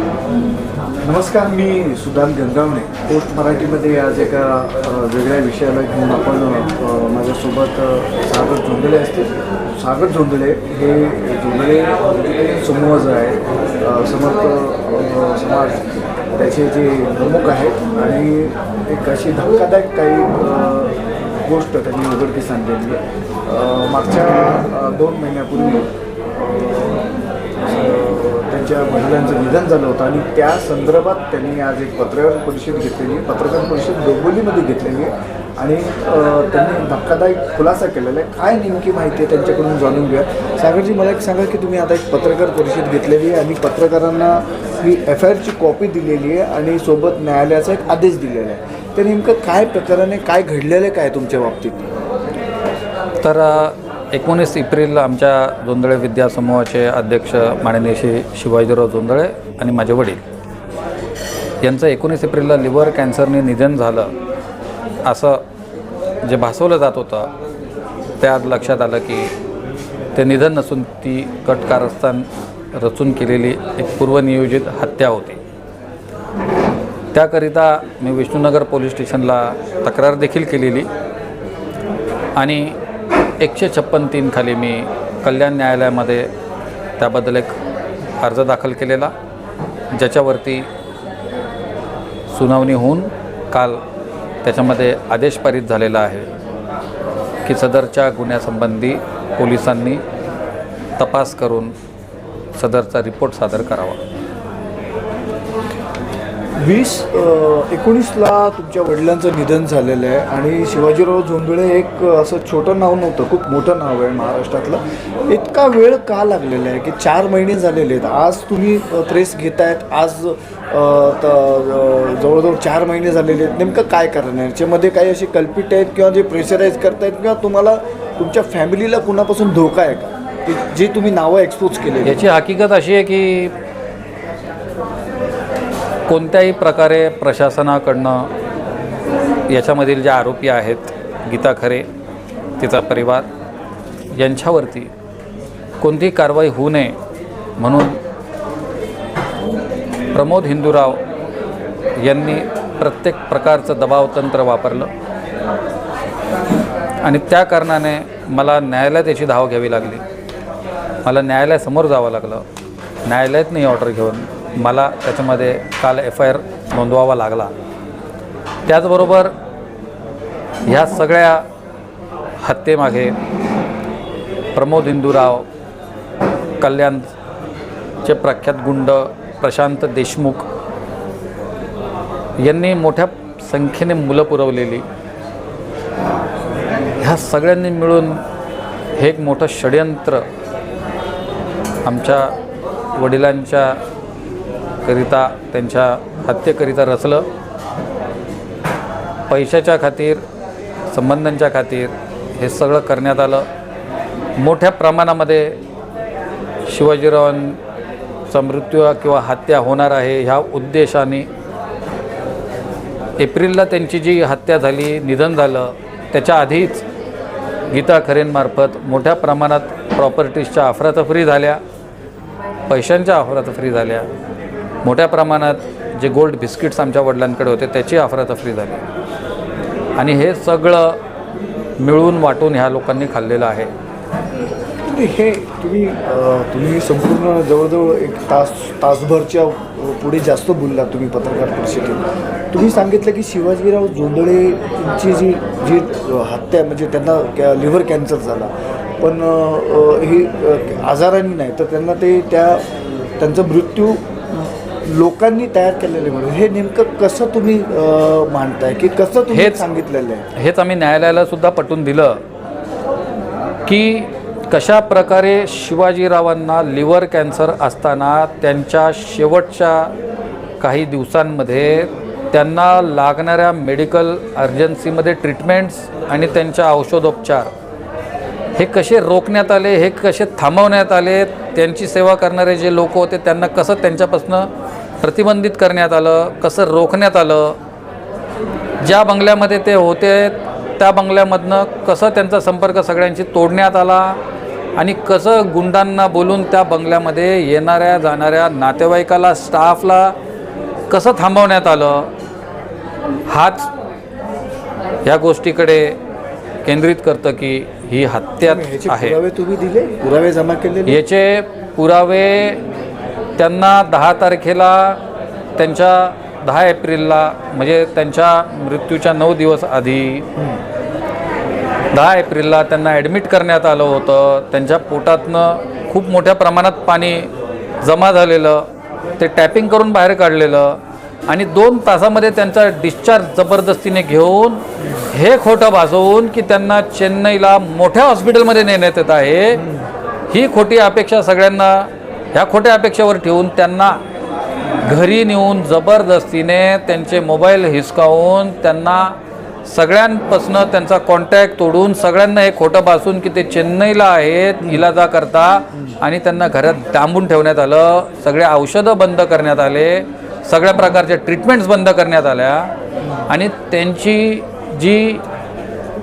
नमस्कार मी सुदान गंगावणे. पोस्ट मराठीमध्ये आज एका वेगळ्या विषयाला घेऊन आपण माझ्यासोबत सागर झोंदळे असतील. सागर झोंदळे हे झोंदळे समूह जो आहे समर्थ समाज त्याचे जे प्रमुख आहेत आणि एक अशी धक्कादायक काही गोष्ट त्यांनी उघडकीस आणलेली मागच्या दोन महिन्यापूर्वी त्यांच्या वडिलांचं निधन झालं होतं आणि त्या संदर्भात त्यांनी आज एक पत्रकार परिषद घेतलेली पत्रकार परिषद डोंबिवलीमध्ये घेतलेली आहे. आणि त्यांनी धक्कादायक खुलासा केलेला आहे. काय नेमकी माहिती आहे त्यांच्याकडून जाणून घ्या सागरजी मला एक सांगा की तुम्ही आता एक पत्रकार परिषद घेतलेली आहे आणि पत्रकारांना ही एफ आय आरची कॉपी दिलेली आहे आणि सोबत न्यायालयाचा एक आदेश दिलेला आहे. ते नेमकं काय प्रकाराने काय घडलेलं आहे? काय तुमच्या बाबतीत? तर एकोणीस एप्रिलला आमच्या जोंधळे विद्यासमूहाचे अध्यक्ष माननीय श्री शिवाजीराव जोंधळे आणि माझे वडील. यांचं एकोणीस एप्रिलला लिव्हर कॅन्सरने निधन झालं असं जे भासवलं जात होतं त्यात लक्षात आलं की ते निधन नसून ती कट कारस्थान रचून केलेली एक पूर्वनियोजित हत्या होती. त्याकरिता मी विष्णुनगर पोलीस स्टेशनला तक्रार देखील केलेली आणि एकशे छप्पन तीन खाली मी कल्याण न्यायालयामध्ये त्याबद्दल एक अर्ज दाखल केलेला. ज्याच्यावरती सुनावणी होऊन काल त्याच्यामध्ये आदेश पारित झालेला आहे की सदरच्या गुन्ह्यासंबंधी पोलिसांनी तपास करून सदरचा रिपोर्ट सादर करावा. वीस एकोणीसला तुमच्या वडिलांचं निधन झालेलं आहे आणि शिवाजीराव झोंबिळे एक असं छोटं नाव नव्हतं खूप मोठं नाव आहे महाराष्ट्रातलं. इतका वेळ का लागलेला आहे की चार महिने झालेले आहेत? आज तुम्ही प्रेस घेत आहेत आज जवळजवळ चार महिने झालेले आहेत. नेमकं काय कारण आहे? याच्यामध्ये काही असे कल्पित आहेत किंवा जे प्रेशराईज करतायत किंवा तुम्हाला तुमच्या फॅमिलीला कुणापासून धोका आहे का? की जे तुम्ही नावं एक्सपोज केले याची हकीकत अशी आहे की कोणत्याही प्रकारे प्रशासनाकडनं याच्यामधील ज्या आरोपी आहेत गीता खरे तिचा परिवार यांच्यावरती कोणतीही कारवाई होऊ नये म्हणून प्रमोद हिंदूराव यांनी प्रत्येक प्रकारचं दबाव तंत्र वापरलं. आणि त्या कारणाने मला न्यायालयात याची धाव घ्यावी लागली. मला न्यायालयासमोर जावं लागलं. न्यायालयात नाही ऑर्डर घेऊन मला त्याच्यामध्ये काल एफ आय आर नोंदवावा लागला. त्याचबरोबर ह्या सगळ्या हत्येमागे प्रमोद इंदूराव कल्याणचे प्रख्यात गुंड प्रशांत देशमुख यांनी मोठ्या संख्येने मुलं पुरवलेली. ह्या सगळ्यांनी मिळून हे एक मोठं षडयंत्र आमच्या वडिलांच्या करिता त्यांच्या हत्येकरिता रचलं. पैशाच्या खातीर संबंधांच्या खातीर हे सगळं करण्यात आलं. मोठ्या प्रमाणामध्ये शिवाजीरावांचा मृत्यू किंवा हत्या होणार आहे ह्या उद्देशाने एप्रिलला त्यांची जी हत्या झाली निधन झालं त्याच्या आधीच गीता खरेंमार्फत मोठ्या प्रमाणात प्रॉपर्टीजच्या अफरातफरी झाल्या पैशांच्या अफरातफरी झाल्या. मोठ्या प्रमाणात जे गोल्ड बिस्किट्स आमच्या वडिलांकडे होते त्याची अफरातफरी झाली. आणि हे सगळं मिळून वाटून ह्या लोकांनी खाल्लेलं आहे. हे तुम्ही तुम्ही संपूर्ण जवळजवळ एक तास तासभरच्या पुढे जास्त बोलला तुम्ही पत्रकार परिषदेत. तुम्ही सांगितलं की शिवाजीराव जोंधळेची जी जी हत्या म्हणजे त्यांना कॅ लिव्हर कॅन्सर झाला. पण हे अ, आजाराने नाही तर त्यांना ते त्या त्यांचा मृत्यू लोकांनी तयार केलेले म्हणून. हे नेमकं कसं तुम्ही अ, मांडताय? की कसं तुम्ही हेच- सांगितलेलं आहे? हेच आम्ही न्यायालयाला सुद्धा पटवून दिलं की कशा प्रकारे शिवाजीरावांना लिव्हर कॅन्सर असताना त्यांच्या शेवटच्या काही दिवसांमध्ये त्यांना लागणाऱ्या मेडिकल अर्जन्सीमध्ये ट्रीटमेंट्स आणि त्यांच्या औषधोपचार हे कसे रोखण्यात आले हे कसे थांबवण्यात आले त्यांची सेवा करणारे जे लोक होते त्यांना कसं त्यांच्यापासून प्रतिबंधित करण्यात आलं कसं रोखण्यात आलं ज्या बंगल्यामध्ये ते होते त्या बंगल्यामधनं कसं त्यांचा संपर्क सगळ्यांशी तोडण्यात आला आणि कसं गुंडांना बोलून त्या बंगल्यामध्ये येणाऱ्या जाणाऱ्या नातेवाईकाला स्टाफला कसं थांबवण्यात आलं हाच ह्या गोष्टीकडे केंद्रित करतं की ही हत्या आहे. पुरावे तुम्ही दिले? पुरावे जमा केलेले? याचे पुरावे त्यांना दहा तारखेला त्यांच्या दहा एप्रिलला म्हणजे त्यांच्या मृत्यूच्या नऊ दिवस आधी दहा एप्रिलला त्यांना ॲडमिट करण्यात आलं होतं. त्यांच्या पोटातनं खूप मोठ्या प्रमाणात पाणी जमा झालेलं ते टॅपिंग करून बाहेर काढलेलं आणि दोन तासामध्ये त्यांचा डिस्चार्ज जबरदस्तीने घेऊन हे खोटं भासवून की त्यांना चेन्नईला मोठ्या हॉस्पिटलमध्ये नेण्यात येत आहे. ही खोटी अपेक्षा सगळ्यांना ह्या खोट्या अपेक्षेवर ठेवून त्यांना घरी नेऊन जबरदस्तीने त्यांचे मोबाईल हिसकावून त्यांना सगळ्यांपासनं त्यांचा कॉन्टॅक्ट तोडून सगळ्यांना हे खोटं पासून की ते चेन्नईला आहेत इलाजा करता आणि त्यांना घरात डांबून ठेवण्यात आलं सगळे औषधं बंद करण्यात आले सगळ्या प्रकारच्या ट्रीटमेंट्स बंद करण्यात आल्या आणि त्यांची जी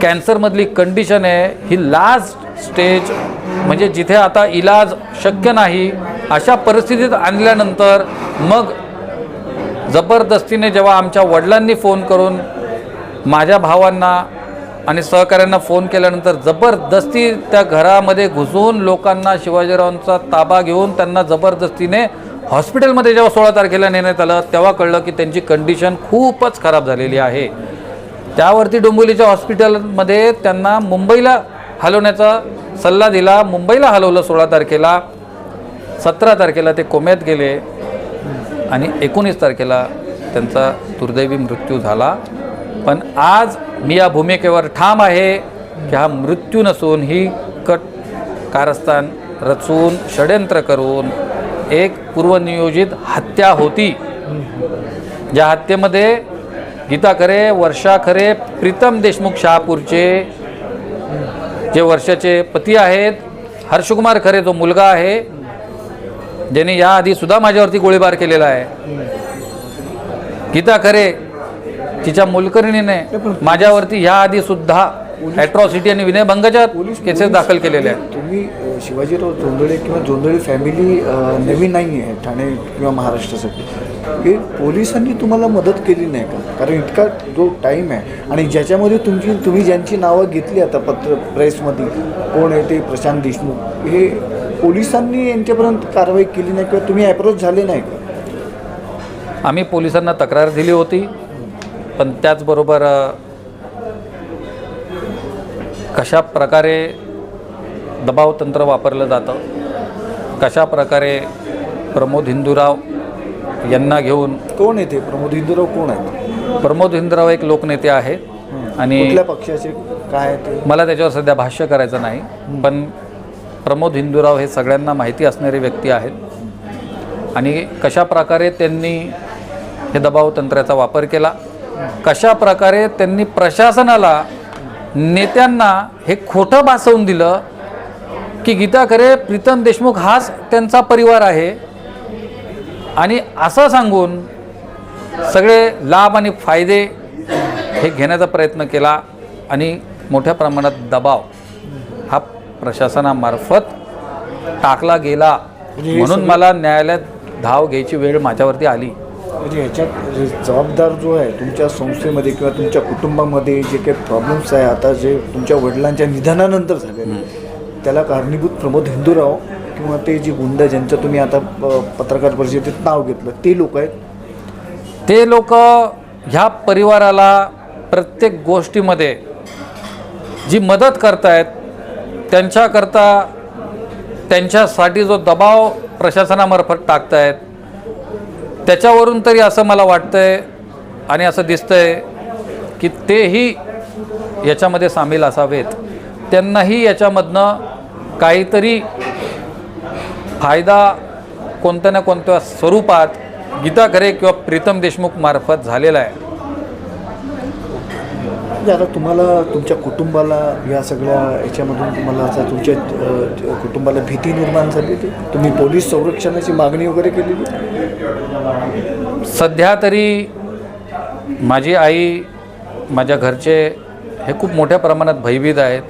कॅन्सरमधली कंडिशन आहे ही लास्ट स्टेज म्हणजे जिथे आता इलाज शक्य नाही अशा परिस्थितीत आणल्यानंतर मग जबरदस्तीने जेव्हा आमच्या वडिलांनी फोन करून माझ्या भावांना आणि सहकाऱ्यांना फोन केल्यानंतर जबरदस्ती त्या घरामध्ये घुसून लोकांना शिवाजीरावांचा ताबा घेऊन त्यांना जबरदस्तीने हॉस्पिटलमध्ये जेव्हा सोळा तारखेला नेण्यात आलं तेव्हा कळलं की त्यांची कंडिशन खूपच खराब झालेली आहे. त्यावरती डोंबिवलीच्या हॉस्पिटलमध्ये त्यांना मुंबईला हलवण्याचा सल्ला दिला. मुंबईला हलवलं सोळा तारखेला. सतरा तारखेला ते कोम्यात गेले आणि एकोणीस तारखेला त्यांचा दुर्दैवी मृत्यू झाला. पण आज मी या भूमिकेवर ठाम आहे की हा मृत्यू नसून ही कट कारस्थान रचून षडयंत्र करून एक पूर्वनियोजित हत्या होती. ज्या हत्येमध्ये गीता खरे वर्षा खरे प्रीतम देशमुख शहापूरचे जे वर्षाचे पती आहेत हर्षकुमार खरे जो मुलगा आहे ज्याने याआधी सुद्धा माझ्यावरती गोळीबार केलेला आहे. गीता खरे तिच्या मोलकर्णीने माझ्यावरती याआधी सुद्धा ॲट्रॉसिटी आणि विनयभंगाच्या केसेस दाखल केलेल्या आहेत. तुम्ही शिवाजीराव जोंधळे किंवा जोंधळे फॅमिली नवीन नाही आहे ठाणे किंवा महाराष्ट्रासाठी. हे पोलिसांनी तुम्हाला मदत केली नाही का? कारण इतका जो टाईम आहे आणि ज्याच्यामध्ये तुमची तुम्ही ज्यांची नावं घेतली आता पत्र प्रेसमध्ये कोण आहे ते? प्रशांत देशमुख. हे पोलिसांनी यांच्यापर्यंत कारवाई केली नाही किंवा तुम्ही अप्रोच झाले नाही का? आम्ही पोलिसांना तक्रार दिली होती पण त्याचबरोबर कशा प्रकारे दबाव तंत्र वापरलं जातं कशा प्रकारे प्रमोद हिंदूराव यांना घेऊन कोण आहे ते? प्रमोद हिंदूराव कोण आहेत? प्रमोद हिंदूराव एक लोकनेते आहेत आणि पक्षाचे? काय मला त्याच्यावर सध्या भाष्य करायचं नाही पण प्रमोद हिंदूराव हे सगळ्यांना माहिती असणारे व्यक्ती आहेत. आणि कशा प्रकारे त्यांनी हे दबाव तंत्राचा वापर केला कशा प्रकारे त्यांनी प्रशासनाला नेत्यांना हे खोटं भासवून दिलं की गीता खरे प्रीतम देशमुख हाच त्यांचा परिवार आहे. आणि असं सांगून सगळे लाभ आणि फायदे हे घेण्याचा प्रयत्न केला आणि मोठ्या प्रमाणात दबाव प्रशासनामार्फत टाकला गेला. म्हणजे म्हणून मला न्यायालयात धाव घ्यायची वेळ माझ्यावरती आली. म्हणजे ह्याच्यात जबाबदार जो आहे तुमच्या संस्थेमध्ये किंवा तुमच्या कुटुंबामध्ये जे काही प्रॉब्लेम्स आहे आता जे तुमच्या वडिलांच्या निधनानंतर झाले त्याला कारणीभूत प्रमोद हिंदूराव किंवा ते जे गुंड ज्यांचं तुम्ही आता पत्रकार परिषदेत नाव घेतलं ते लोक आहेत? ते लोक ह्या परिवाराला प्रत्येक गोष्टीमध्ये जी मदत करतायत त्यांच्याकरता त्यांच्यासाठी जो दबाव प्रशासनामार्फत टाकतायत त्याच्यावरून तरी असं मला वाटतं आहे आणि असं दिसतं आहे की तेही याच्यामध्ये सामील असावेत. त्यांनाही याच्यामधनं काहीतरी फायदा कोणत्या ना कोणत्या स्वरूपात गीता खरे किंवा प्रीतम देशमुख मार्फत झालेला आहे. म्हणजे आता तुम्हाला तुमच्या कुटुंबाला या सगळ्या याच्यामधून तुम्हाला असं तुमच्या कुटुंबाला भीती निर्माण झाली होती? तुम्ही पोलीस संरक्षणाची मागणी वगैरे केलेली? सध्या तरी माझी आई माझ्या घरचे हे खूप मोठ्या प्रमाणात भयभीत आहेत.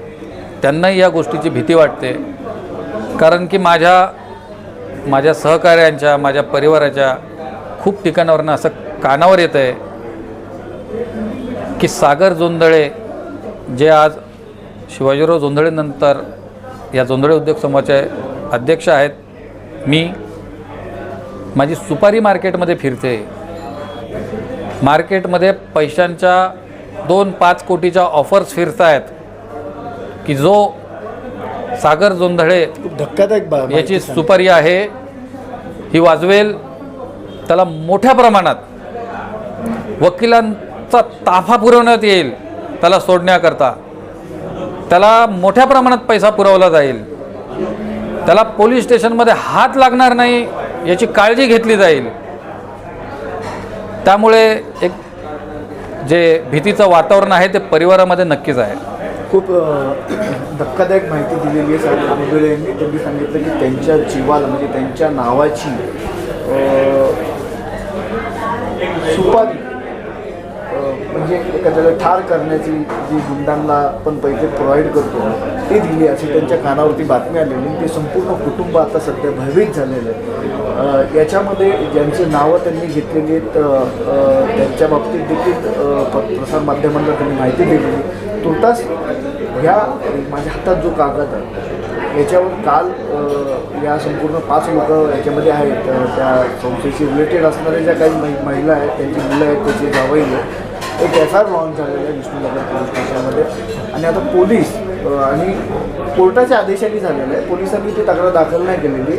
त्यांनाही या गोष्टीची भीती वाटते. कारण की माझ्या माझ्या सहकाऱ्यांच्या माझ्या परिवाराच्या खूप ठिकाणावरनं असं कानावर येतं आहे की सागर जोंधळे जे आज शिवाजीराव जोंधळेनंतर या जोंधळे उद्योग समूहाचे अध्यक्ष आहेत मी माझी सुपारी मार्केटमध्ये फिरते मार्केटमध्ये पैशांच्या दोन पाच कोटीच्या ऑफर्स फिरत आहेत की जो सागर जोंधळे धक्कादायक याची. सुपारी आहे ही वाजवेल त्याला मोठ्या प्रमाणात चा ताफा पुरवण्यात येईल. त्याला सोडण्याकरता. त्याला मोठ्या प्रमाणात पैसा पुरवला जाईल. त्याला पोलीस स्टेशनमध्ये हात लागणार नाही याची काळजी घेतली जाईल. त्यामुळे एक जे भीतीचं वातावरण आहे ते परिवारामध्ये नक्कीच आहे. खूप धक्कादायक माहिती दिलेली आहे साहेब. जोंधळे यांनी. त्यांनी सांगितलं की त्यांच्या जीवाला म्हणजे त्यांच्या नावाची सुपारी म्हणजे एखाद्याला ठार करण्याची जी गुंडांना आपण पैसे प्रोव्हाइड करतो ती दिली अशी त्यांच्या कानावरती बातमी आलेली ते संपूर्ण कुटुंब आता सध्या भयभीत झालेलं आहे. याच्यामध्ये ज्यांची नावं त्यांनी घेतलेली आहेत त्यांच्या बाबतीत देखील प- प्रसारमाध्यमांना त्यांनी माहिती दिलेली तुर्तास ह्या माझ्या हातात जो कागद आहे याच्यावर काल या संपूर्ण पाच लोक याच्यामध्ये आहेत. त्या संस्थेशी रिलेटेड असणाऱ्या ज्या काही महि- महिला आहेत त्यांची मुलं आहेत त्याची जावई आहेत. एक एफ आय आर लॉन्च झालेला आहे विष्णुनगर पोलीस स्टेशनमध्ये. आणि आता पोलीस आणि कोर्टाच्या आदेशाने झालेलं आहे. पोलिसांनी ती तक्रार दाखल नाही केलेली.